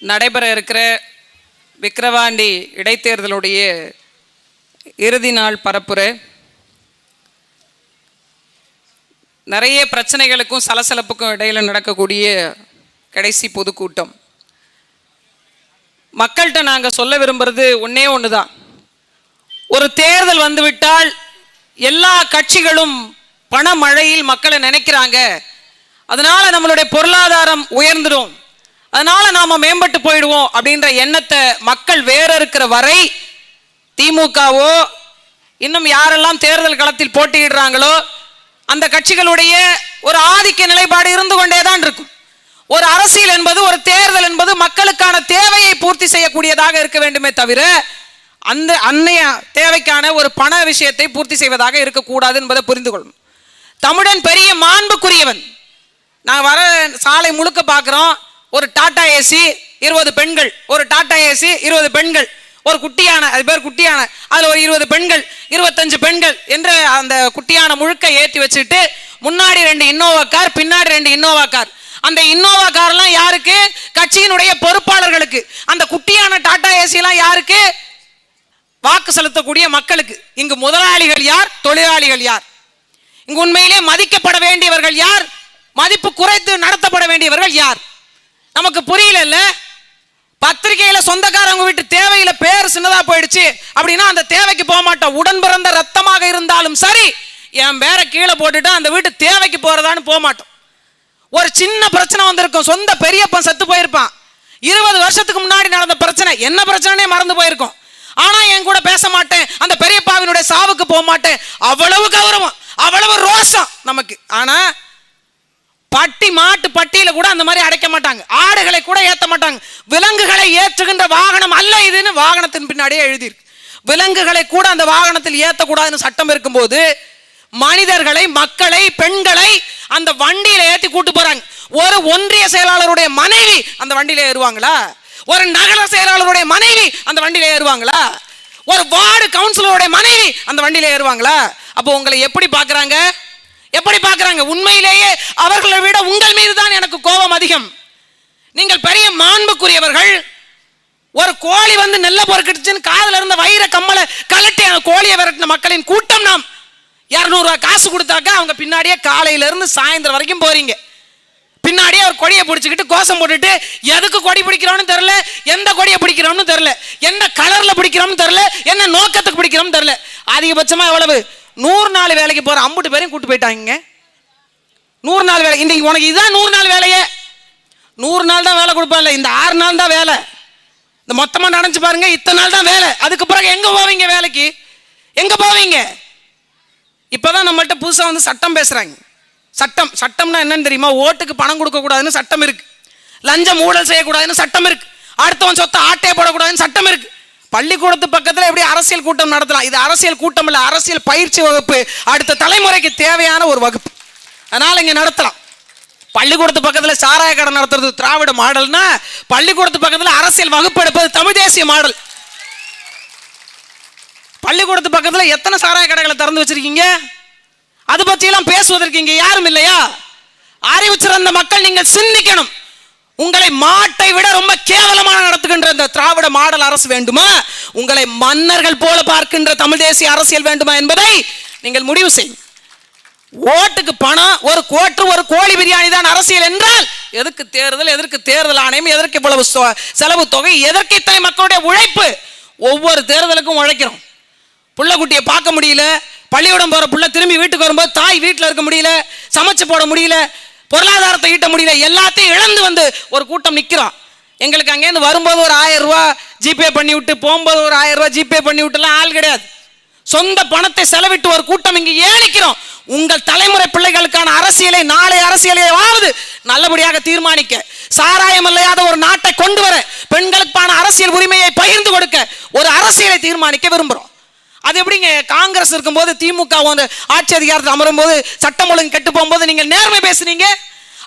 நடைபெற இருக்கிற விக்கிரவாண்டி இடைத்தேர்தலுடைய இறுதி நாள் பரப்புரை. நிறைய பிரச்சனைகளுக்கும் சலசலப்புக்கும் இடையில் நடக்கக்கூடிய கடைசி பொதுக்கூட்டம். மக்கள்கிட்ட நாங்கள் சொல்ல விரும்புறது ஒன்றே ஒன்று தான் ஒரு தேர்தல் வந்துவிட்டால் எல்லா கட்சிகளும் பணமழையில் மக்களை நினைக்கிறாங்க. அதனால நம்மளுடைய பொருளாதாரம் உயர்ந்துடும். அதனால நாம மேம்பட்டு போயிடுவோம் அப்படின்ற எண்ணத்தை மக்கள் வேற இருக்கிற வரை திமுகவோ இன்னும் யாரெல்லாம் தேர்தல் களத்தில் போட்டியிடுறாங்களோ அந்த கட்சிகளுடைய ஒரு ஆதிக்க நிலைப்பாடு இருந்து கொண்டே தான் இருக்கும். ஒரு அரசியல் என்பது ஒரு தேர்தல் என்பது மக்களுக்கான தேவையை பூர்த்தி செய்யக்கூடியதாக இருக்க வேண்டுமே தவிர அந்த அன்னைய தேவைக்கான ஒரு பண விஷயத்தை பூர்த்தி செய்வதாக இருக்கக்கூடாது என்பதை புரிந்து கொள்ளும். தமிழன் பெரிய மாண்புக்குரியவன். நான் வர சாலை முழுக்க பார்க்குறோம். ஒரு டாடா ஏசி இருபது பெண்கள். ஒரு டாடா ஏசி இருபது பெண்கள். ஒரு குட்டியான அது பேர் குட்டியான அதில் ஒரு இருபது பெண்கள் இருபத்தஞ்சு பெண்கள் என்று அந்த குட்டியான முழுக்க ஏற்றி வச்சுட்டு முன்னாடி ரெண்டு இன்னோவா கார் பின்னாடி ரெண்டு இன்னோவா கார். அந்த இன்னோவா கார்லாம் யாருக்கு? கட்சியினுடைய பொறுப்பாளர்களுக்கு. அந்த குட்டியான டாடா ஏசிலாம் யாருக்கு? வாக்கு செலுத்தக்கூடிய மக்களுக்கு. இங்கு முதலாளிகள் யார்? தொழிலாளிகள் யார்? இங்கு உண்மையிலே மதிக்கப்பட வேண்டியவர்கள் யார்? மதிப்பு குறைத்து நடத்தப்பட வேண்டியவர்கள் யார்? நமக்கு புரியல பத்திரிகையில சொந்தக்காரங்க வீட்டு தேவையில பேர் சின்னதா போயிடுச்சு. அப்படின்னா அந்த தேவைக்கு போக மாட்டோம். உடன் பிறந்த ரத்தமாக இருந்தாலும் சரி என் பேரை கீழே போட்டுட்டு அந்த வீட்டு தேவைக்கு போறதான்னு போக மாட்டோம். ஒரு சின்ன பிரச்சனை வந்திருக்கும். சொந்த பெரியப்பன் செத்து போயிருப்பான். இருபது வருஷத்துக்கு முன்னாடி நடந்த பிரச்சனை. என்ன பிரச்சனைனே மறந்து போயிருக்கும். ஆனா என் கூட பேச மாட்டேன். அந்த பெரியப்பாவினுடைய சாவுக்கு போக மாட்டேன். அவ்வளவு கௌரவம். அவ்வளவு ரோஷம் நமக்கு. ஆனா பட்டி மாட்டு பட்டியில கூட அந்த மாதிரி அடைக்க மாட்டாங்க. ஆடுகளை கூட ஏற்ற மாட்டாங்க. விலங்குகளை ஏற்றுகின்ற வாகனம் அல்ல இதுன்னு வாகனத்தின் பின்னாடியே எழுதியிருக்கு. விலங்குகளை கூட அந்த வாகனத்தில் ஏற்றக்கூடாதுன்னு சட்டம் இருக்கும்போது மனிதர்களை மக்களை பெண்களை அந்த வண்டியில ஏற்றி கூட்டு போறாங்க. ஒரு ஒன்றிய செயலாளருடைய மனைவி அந்த வண்டியில ஏறுவாங்களா? ஒரு நகர செயலாளருடைய மனைவி அந்த வண்டியில ஏறுவாங்களா? ஒரு வார்டு கவுன்சிலருடைய மனைவி அந்த வண்டியில ஏறுவாங்களா? அப்போ உங்களை எப்படி பாக்குறாங்க எப்படி பார்க்குறாங்க? உண்மையிலேயே அவர்களை விட உங்கள் மீது தான் எனக்கு கோபம் அதிகம். நீங்கள் பெரிய மாண்புக்குரியவர்கள். ஒரு கோழி வந்து நெல்ல பொறுக்கிடுச்சுன்னு காதில் இருந்த வைர கம்மலை கலட்டி அந்த கோழியை விரட்டின மக்களின் கூட்டம் நாம். இரநூறுவா காசு கொடுத்தாக்கா அவங்க பின்னாடியே காலையிலேருந்து சாயந்தரம் வரைக்கும் போறீங்க. பின்னாடியே ஒரு கொடியை பிடிச்சிக்கிட்டு கோஷம் போட்டுட்டு எதுக்கு கொடி பிடிக்கிறோம்னு தெரில? எந்த கொடியை பிடிக்கிறோம்னு தெரில? என்ன கலரில் பிடிக்கிறோம்னு தெரில? என்ன நோக்கத்துக்கு பிடிக்கிறோம்னு தெரில? அதிகபட்சமாக எவ்வளவு? நூறு நாள் வேலைக்கு போற அம்புட்டு பேரையும் கூட்டு போயிட்டாங்க. நூறு நாள் வேலை இன்னைக்கு உனக்கு இதுதான் நூறு நாள் வேலையே. நூறு நாள் தான் வேலை கொடுப்பான்ல இந்த ஆறு நாள் தான் வேலை. இந்த மொத்தமாக நடந்துச்சு பாருங்க இத்தனை நாள் தான் வேலை. அதுக்கு பிறகு எங்க போவீங்க வேலைக்கு? எங்க போவீங்க? இப்பதான் நம்மள்ட்ட புதுசா வந்து சட்டம் பேசுறாங்க. சட்டம் சட்டம்னா என்னன்னு தெரியுமா? ஓட்டுக்கு பணம் கொடுக்க கூடாதுன்னு சட்டம் இருக்கு. லஞ்சம் ஊழல் செய்யக்கூடாதுன்னு சட்டம் இருக்கு. அடுத்தவன் சொத்தை ஆட்டே போடக்கூடாதுன்னு சட்டம் இருக்கு. பள்ளிக்கூடத்து பக்கத்தில் எப்படி அரசியல் கூட்டம் நடத்தலாம்? இது அரசியல் கூட்டம் இல்லை அரசியல் பயிற்சி வகுப்பு அடுத்த தலைமுறைக்கு தேவையான ஒரு வகுப்பு. அதனால் இங்கே நடத்தலாம். பள்ளிக்கூடத்து பக்கத்தில் சாராய கடை நடத்துறது திராவிட மாடல்னா பள்ளிக்கூடத்து பக்கத்தில் அரசியல் வகுப்பு எடுப்பது தமிழ் தேசிய மாடல். பள்ளிக்கூடத்து பக்கத்தில் எத்தனை சாராய கடைகளை திறந்து வச்சிருக்கீங்க? அது பற்றியெல்லாம் பேசுவதற்கு இங்கே யாரும் இல்லையா? அறிவு சிறந்த மக்கள் நீங்கள் சிந்திக்கணும். உங்களை மாட்டை விட ரொம்ப கேவலமான நடத்துகின்ற இந்த திராவிட மாடல் அரசு வேண்டுமா? உங்களை மன்னர்கள் போல பார்க்கின்ற தமிழ் தேசிய அரசியல் வேண்டுமா என்பதை நீங்கள் முடிவு செய்யும் ஓட்டுக்கு பணம் ஒரு கோட்டு ஒரு கோழி பிரியாணி தான் அரசியல் என்றால் எதற்கு தேர்தல் எதற்கு தேர்தல் ஆணையம் எதற்கு இவ்வளவு சொ- செலவு தொகை எதற்கு இத்தனை மக்களுடைய உழைப்பு? ஒவ்வொரு தேர்தலுக்கும் உழைக்கிறோம். புள்ளக்குட்டியை பார்க்க முடியல பள்ளியிடம் போற புள்ள திரும்பி வீட்டுக்கு வரும்போது தாய் வீட்டில் இருக்க முடியல சமைச்சு போட முடியல பொருளாதாரத்தை ஈட்ட முடியல. எல்லாத்தையும் இழந்து வந்து ஒரு கூட்டம் நிற்கிறோம் எங்களுக்கு அங்கேருந்து வரும்போது ஒரு ஆயிரம் ரூபா ஜிபே பண்ணி விட்டு போகும்போது ஒரு ஆயிரம் ரூபா ஜிபே பண்ணி விட்டுலாம் ஆள் கிடையாது. சொந்த பணத்தை செலவிட்டு ஒரு கூட்டம் இங்கு ஏன் உங்கள் தலைமுறை பிள்ளைகளுக்கான அரசியலை நாளை அரசியலையாவது நல்லபடியாக தீர்மானிக்க. சாராயம் இல்லாத ஒரு நாட்டை கொண்டு வர பெண்களுக்கான அரசியல் உரிமையை பகிர்ந்து கொடுக்க ஒரு அரசியலை தீர்மானிக்க விரும்புகிறோம். அது எப்படிங்க? காங்கிரஸ் இருக்கும்போது திமுக வந்து ஆட்சி அதிகாரத்தில் அமரும் போது சட்டம் ஒழுங்கு கெட்டு போகும்போது நீங்கள் நேர்மை பேசுனீங்க?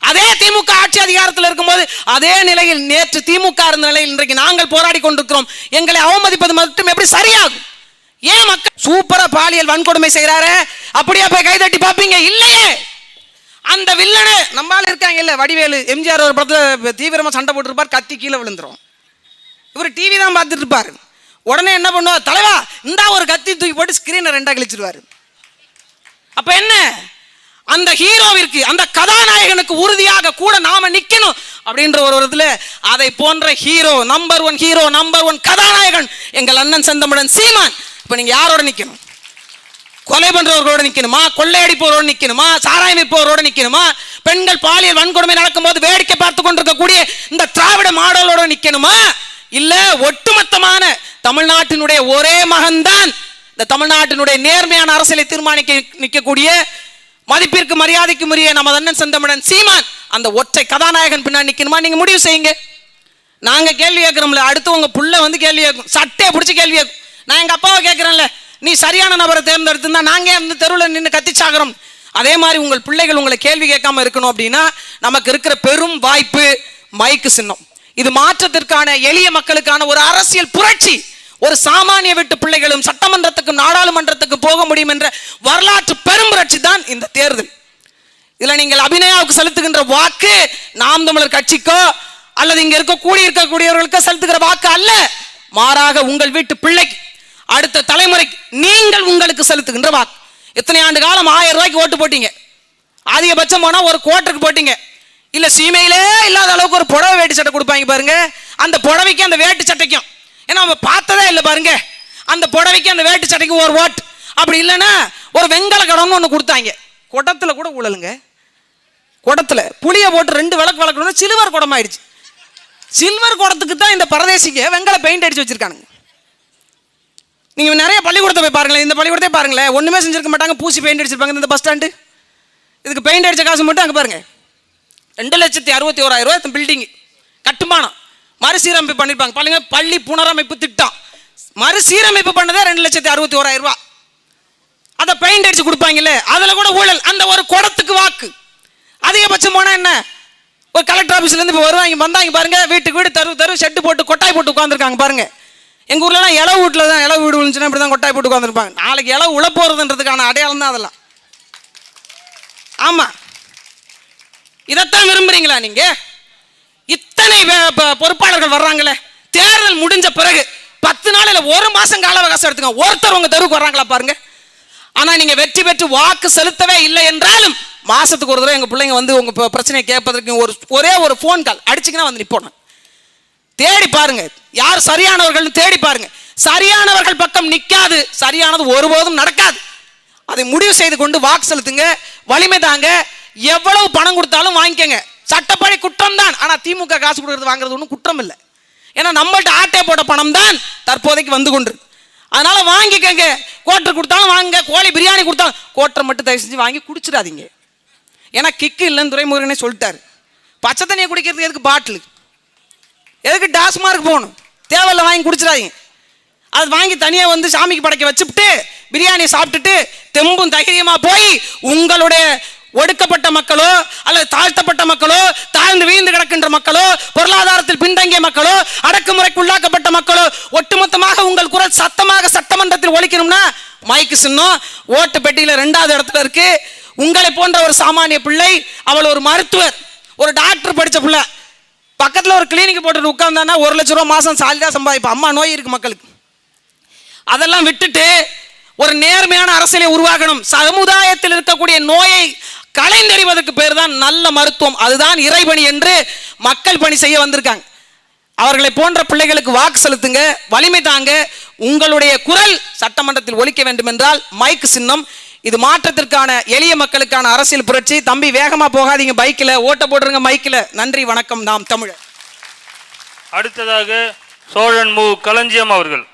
அதே திமுக ஆட்சி அதிகாரத்தில் இருக்கும்போது அதே நிலையில் நேற்று திமுக இருந்த நிலையில் இன்றைக்கு நாங்கள் போராடி கொண்டிருக்கிறோம். எங்களை அவமதிப்பது மட்டும் எப்படி சரியாகும்? ஏன் மக்கள் சூப்பரா பாலியல் வன்கொடுமை செய்யறாரு அப்படியா போய் கைதட்டி பார்ப்பீங்க? இல்லையே. அந்த வில்லனு நம்மால இருக்காங்க இல்ல வடிவேலு எம்ஜிஆர் ஒரு படத்தில் தீவிரமா சண்டை போட்டிருப்பார் கத்தி கீழே விழுந்துரும். இவர் டிவி தான் பார்த்துட்டு இருப்பாரு. உடனே என்ன பண்ணுவார் தலைவா இந்தா ஒரு கத்தி தூக்கி போட்டு ஸ்கிரீனை ரெண்டாக கழிச்சிருவாரு அப்ப என்ன? அந்த ஹீரோவிற்கு அந்த கதாநாயகனுக்கு உறுதியாக கூட நாம நிக்கணும் அப்படின்ற ஒரு விதத்துல அதை போன்ற hero number one hero number one கதாநாயகன் எங்கள் அண்ணன் செந்தமிழன் சீமான். இப்ப நீங்க யாரோட நிக்கணும்? கொலை பண்றவர்களோட நிக்கணுமா? கொள்ளையடிப்பவரோட நிக்கணுமா? சாராயம் விற்பவரோட நிக்கணுமா? பெண்கள் பாலியல் வன்கொடுமை நடக்கும்போது வேடிக்கை பார்த்து கொண்டிருக்கக்கூடிய இந்த திராவிட மாடலோட நிக்கணுமா? இல்ல ஒட்டுமொத்தமான தமிழ்நாட்டினுடைய ஒரே மகன்தான். இந்த தமிழ்நாட்டினுடைய நேர்மையான அரசியலை தீர்மானிக்க நிற்கக்கூடிய மதிப்பிற்கு மரியாதைக்கு உரிய நமது அண்ணன் செந்தமிழன் சீமான் அந்த ஒற்றை கதாநாயகன் பின்னாடி நிற்கணுமா? நீங்க முடிவு செய்யுங்க. நாங்க கேள்வி கேட்கிறோம்ல அடுத்தவங்க புள்ள வந்து கேள்வி கேட்கும். சட்டையை பிடிச்சி கேள்வி கேட்கும். நான் எங்க அப்பாவை கேட்கிறேன்ல நீ சரியான நபரை தேர்ந்தெடுத்திருந்தா நாங்க ஏன் இந்த தெருவில் நின்று கத்திச்சாகிறோம் அதே மாதிரி உங்கள் பிள்ளைகள் உங்களை கேள்வி கேட்காம இருக்கணும் அப்படின்னா நமக்கு இருக்கிற பெரும் வாய்ப்பு மைக்கு சின்னம். இது மாற்றத்திற்கான எளிய மக்களுக்கான ஒரு அரசியல் புரட்சி. ஒரு சாமானிய வீட்டு பிள்ளைகளும் சட்டமன்றத்துக்கும் நாடாளுமன்றத்துக்கும் போக முடியும் என்ற வரலாற்று பெரும்புரட்சி தான் இந்த தேர்தல். இதுல நீங்கள் அபிநயாவுக்கு செலுத்துகின்ற வாக்கு நாம் தமிழர் கட்சிக்கோ அல்லது இங்க இருக்க கூடி இருக்கக்கூடியவர்களுக்கோ செலுத்துகிற வாக்கு அல்ல. மாறாக உங்கள் வீட்டு பிள்ளைக்கு அடுத்த தலைமுறைக்கு நீங்கள் உங்களுக்கு செலுத்துகின்ற வாக்கு. எத்தனை ஆண்டு காலம் ஆயிரம் ரூபாய்க்கு ஓட்டு போட்டீங்க. அதிகபட்சம் போனால் ஒரு கோட்டுக்கு போட்டீங்க. இல்லை சீமையிலே இல்லாத அளவுக்கு ஒரு புடவை வேட்டி சட்டை கொடுப்பாங்க பாருங்க. அந்த புடவைக்கும் அந்த வேட்டு சட்டைக்கும் ஏன்னா அவன் பார்த்ததே இல்லை பாருங்க. அந்த புடவைக்கு அந்த வேட்டு சட்டைக்கு ஒரு ஓட் அப்படி இல்லைன்னா ஒரு வெங்கல கடம்னு ஒன்று கொடுத்தாங்க. குடத்தில் கூட ஊழலுங்க. குடத்தில் புளியை போட்டு ரெண்டு விளக்கு வளர்க்கணும் சில்வர் குடம் ஆயிடுச்சு சில்வர் குடத்துக்கு தான் இந்த பரதேசிக்கு வெங்கல பெயிண்ட் அடிச்சு வச்சிருக்கானுங்க. நீங்கள் நிறைய பள்ளிக்கூடத்தை போய் பாருங்களேன். இந்த பள்ளிக்கூடத்தை பாருங்களேன். ஒன்றுமே செஞ்சிருக்க மாட்டாங்க. பூசி பெயிண்ட் அடிச்சிருப்பாங்க இந்த பஸ் ஸ்டாண்டு இதுக்கு பெயிண்ட் அடித்த காசு மட்டும் அங்கே பாருங்க. ரெண்டு லட்சத்தி அறுபத்தி ஓராயிரம் ரூபாய் இந்த பில்டிங் கட்டுமானம். மறுசீரமைப்பு பண்ணிருப்பாங்க. பாருங்க பள்ளி புனரமைப்பு திட்டம். மறுசீரமைப்பு பண்ணதே ரெண்டு லட்சத்தி அறுபத்தி ஓராயிரம் ரூபா. அதை பெயிண்ட் அடிச்சு கொடுப்பாங்கல்ல அதுல கூட ஊழல். அந்த ஒரு குடத்துக்கு வாக்கு. அதிகபட்சம் போனா என்ன? ஒரு கலெக்டர் ஆபீஸ்ல இருந்து இப்போ வருவாங்க வந்தாங்க பாருங்க வீட்டுக்கு வீடு தெரு தெரு ஷெட்டு போட்டு கொட்டாய் போட்டு உட்காந்துருக்காங்க பாருங்க. எங்க ஊர்லலாம் இளவு வீட்டில் தான் இளவு வீடு விழுந்துச்சுன்னா இப்படி தான் கொட்டாய் போட்டு உட்காந்துருப்பாங்க நாளைக்கு இளவு உழ போறதுன்றதுக்கான அடையாளம் தான் அதெல்லாம். ஆமா. இதைத்தான் விரும்புறீங்களா நீங்கள் இத்தனை வே- பொறுப்பாளர்கள் வர்றாங்களே? தேர்தல் முடிஞ்ச பிறகு பத்து நாள் ஒரு மாசம் கால அவகாசம் எடுத்துங்க ஒருத்தர் உங்க தெருவுக்கு வர்றாங்களா பாருங்க. ஆனா நீங்க வெற்றி பெற்று வாக்கு செலுத்தவே இல்லை என்றாலும் மாசத்துக்கு ஒரு தடவை எங்க பிள்ளைங்க வந்து உங்க பிரச்சனையை கேட்பதற்கு ஒரு ஒரே ஒரு ஃபோன் கால் அடிச்சிங்கன்னா வந்து நிப்போம் தேடி பாருங்க. யார் சரியானவர்கள் தேடி பாருங்க. சரியானவர்கள் பக்கம் நிக்காது. சரியானது ஒருபோதும் நடக்காது. அதை முடிவு செய்து கொண்டு வாக்கு செலுத்துங்க. வலிமை தாங்க. எவ்வளவு பணம் கொடுத்தாலும் வாங்கிக்கங்க. சட்டப்படி குற்றம் தான் ஆனால் திமுக காசு கொடுக்கறது வாங்குறது ஒன்றும் குற்றம் இல்லை ஏன்னா நம்மள்ட்ட ஆட்டே போட்ட பணம் தான் தற்போதைக்கு வந்து கொண்டு அதனால வாங்கிக்கங்க. கோட்டர் கொடுத்தாலும் வாங்க கோழி பிரியாணி கொடுத்தாலும் கோட்டரை மட்டும் தயவு செஞ்சு வாங்கி குடிச்சிடாதீங்க. ஏன்னா கிக்கு இல்லைன்னு துறைமுருகனே சொல்லிட்டாரு. பச்சை தண்ணியை குடிக்கிறதுக்கு எதுக்கு பாட்டில் எதுக்கு டாஸ்மார்க் போகணும்? தேவையில்ல வாங்கி குடிச்சிடாதீங்க. அது வாங்கி தனியாக வந்து சாமிக்கு படைக்க வச்சுட்டு பிரியாணி சாப்பிட்டுட்டு தெம்பும் தைரியமாக போய் உங்களுடைய ஒடுக்கப்பட்ட மக்களோ அல்லது தாழ்த்தப்பட்ட மக்களோ தாழ்ந்து வீழ்ந்து கிடக்கின்ற மக்களோ பொருளாதாரத்தில் பின்தங்கிய மக்களோ அடக்குமுறைக்கு உள்ளாக்கப்பட்ட மக்களோ ஒட்டுமொத்தமாக உங்கள் குரல் சத்தமாக சட்டமன்றத்தில் ஒழிக்கணும்னா மைக்கு சின்னம் ஓட்டு பெட்டியில ரெண்டாவது இடத்துல இருக்கு. உங்களை போன்ற ஒரு சாமானிய பிள்ளை அவள் ஒரு மருத்துவர் ஒரு டாக்டர் படிச்ச பிள்ளை. பக்கத்தில் ஒரு கிளினிக் போட்டு உட்கார்ந்தானா ஒரு லட்ச ரூபா மாதம் சாலிதா சம்பாதிப்பா. அம்மா நோய் இருக்கு மக்களுக்கு. அதெல்லாம் விட்டுட்டு ஒரு நேர்மையான அரசியலை உருவாக்கணும். சமுதாயத்தில் இருக்கக்கூடிய நோயை கலைந்தெறிவதற்கு பேர் தான் நல்ல மருத்துவம். அதுதான் இறைபணி என்று மக்கள் பணி செய்ய வந்திருக்காங்க. அவர்களை போன்ற பிள்ளைகளுக்கு வாக்கு செலுத்துங்க வலிமை தாங்க உங்களுடைய குரல் சட்டமன்றத்தில் ஒழிக்க வேண்டும் என்றால் மைக் சின்னம். இது மாற்றத்திற்கான எளிய மக்களுக்கான அரசியல் புரட்சி. தம்பி வேகமா போகாதீங்க பைக்கில். ஓட்ட போட்டுருங்க மைக்கில். நன்றி வணக்கம். நாம் தமிழர். அடுத்ததாக சோழன் மு. களஞ்சியம் அவர்கள்.